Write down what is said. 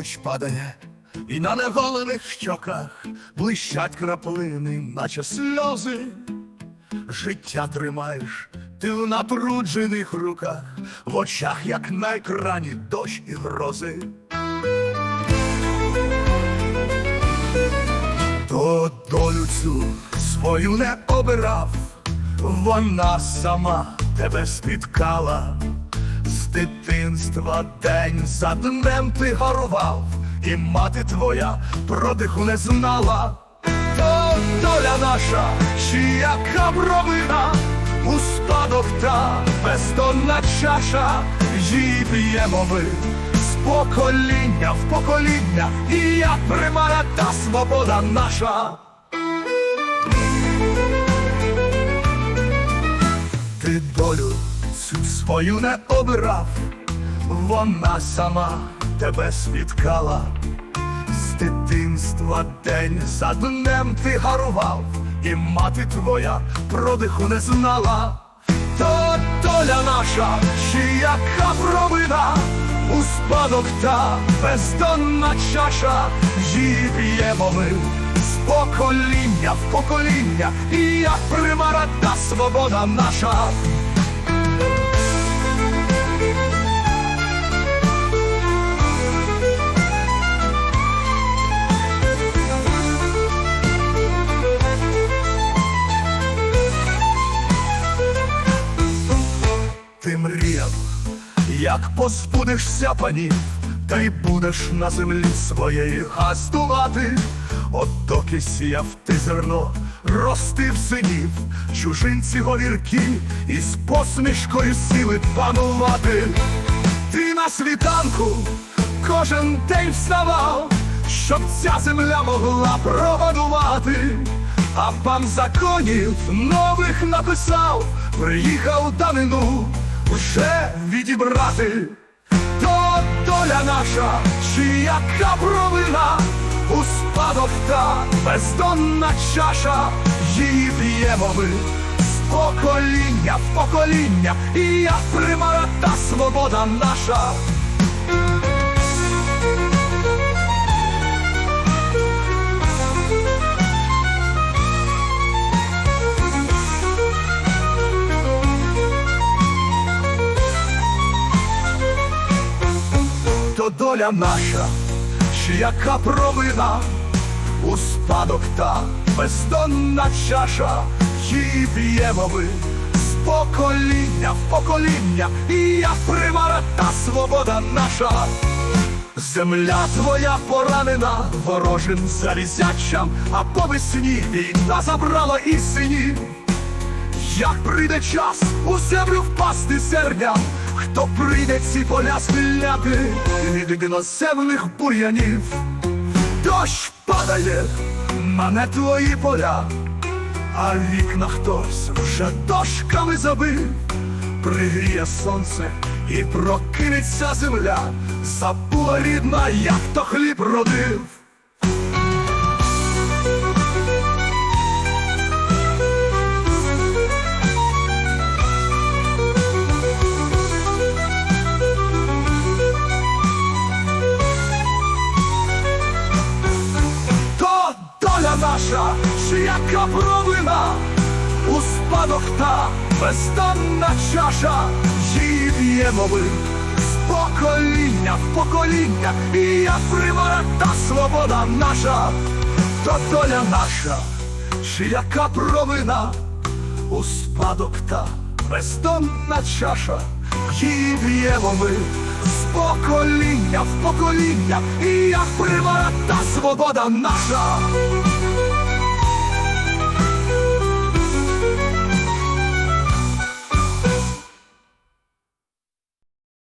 дощ падає, і на неголених щоках блищать краплини, наче сльози. Життя тримаєш ти в напруджених руках, в очах, як на екрані, дощ і грози. То долю цю свою не обирав, вона сама тебе спіткала. Дитинства день за днем ти горував, і мати твоя продиху не знала. То доля наша, чия провина, у спадок та бездонна чаша, її п'ємо ми з покоління в покоління, і як примара та свобода наша. Свою не обирав, вона сама тебе спіткала. З дитинства день за днем ти гарував, і мати твоя продиху не знала. То доля наша, чияка провина, у спадок та бездонна чаша, її п'ємо ми з покоління в покоління, і як примара та свобода наша. Як позбудешся панів, та й будеш на землі своєї гастувати. От доки сіяв ти зерно, ростив синів, чужинці говірки, і з посмішкою сіли панувати. Ти на світанку кожен день вставав, щоб ця земля могла пробудувати. А пан законів нових написав, приїхав данину вже відібрати. То доля наша, чияка провина, у спадок та бездонна чаша, її п'ємо ми з покоління в покоління, і я примара та свобода наша. Доля наша, чияка провина, у спадок та бездонна чаша, її п'ємо ми з покоління в покоління, і як примара та свобода наша. Земля твоя поранена ворожим залізячам, а по весні війна забрала і синів. Як прийде час у землю впасти зерням, хто прийде ці поля звільняти від іноземних бур'янів, дощ падає на не твої поля, а вікна хтось вже дошками забив, пригріє сонце і прокинеться земля, забула рідна, як то хліб родив. Чияка провина, у спадок та бездонна чаша, її п'ємо ми з покоління в покоління, і як примара та свобода наша, то доля наша, чияка провина, у спадок та бездонна чаша, її п'ємо ми з покоління в покоління, і як примара та свобода наша.